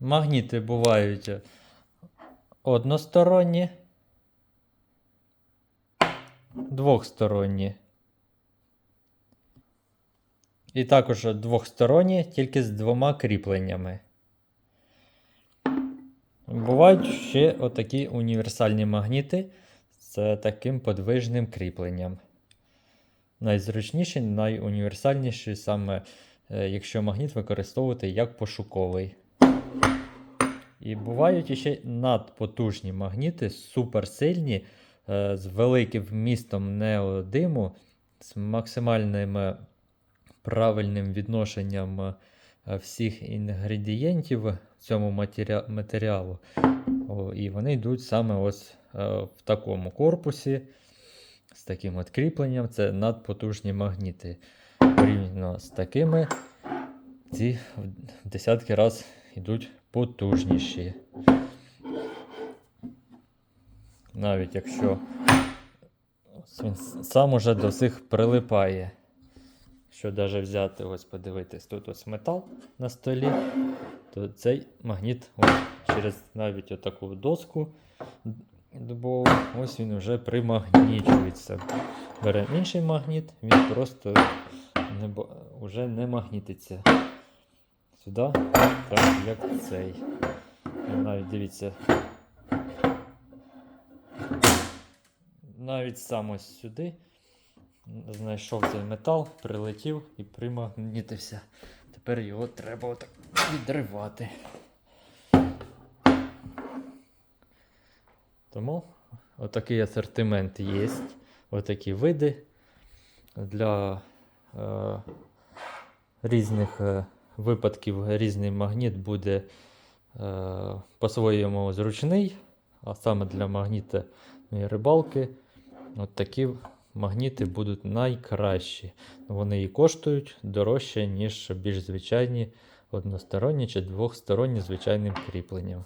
Магніти бувають односторонні, двохсторонні. І також двохсторонні, тільки з двома кріпленнями. Бувають ще отакі універсальні магніти з таким подвижним кріпленням. Найзручніший, найуніверсальніший саме, е, якщо магніт використовувати як пошуковий. І бувають ще надпотужні магніти, суперсильні, е, з великим вмістом неодиму, з максимальним е, правильним відношенням е, всіх інгредієнтів цьому матеріалу. І вони йдуть саме ось в такому корпусі з таким от кріпленням. Це надпотужні магніти. Порівняно з такими, ці в десятки разів йдуть потужніші. Навіть якщо він сам уже до всіх прилипає. Що навіть взяти, ось подивитись, тут ось метал на столі, то цей магніт ось, через навіть отаку доску дубову, ось він вже примагнічується. Беремо інший магніт, він просто не, вже не магнітиться сюди, так як цей. Навіть дивіться. Навіть сам ось сюди знайшов цей метал, прилетів і примагнітився. Тепер його треба отак відривати. Тому отакий асортимент є. Отакі види для е, різних е, випадків різний магніт буде е, по-своєму зручний, а саме для магнітної рибалки от такі магніти будуть найкращі. Вони і коштують дорожче, ніж більш звичайні односторонні чи двохсторонні звичайним кріпленням.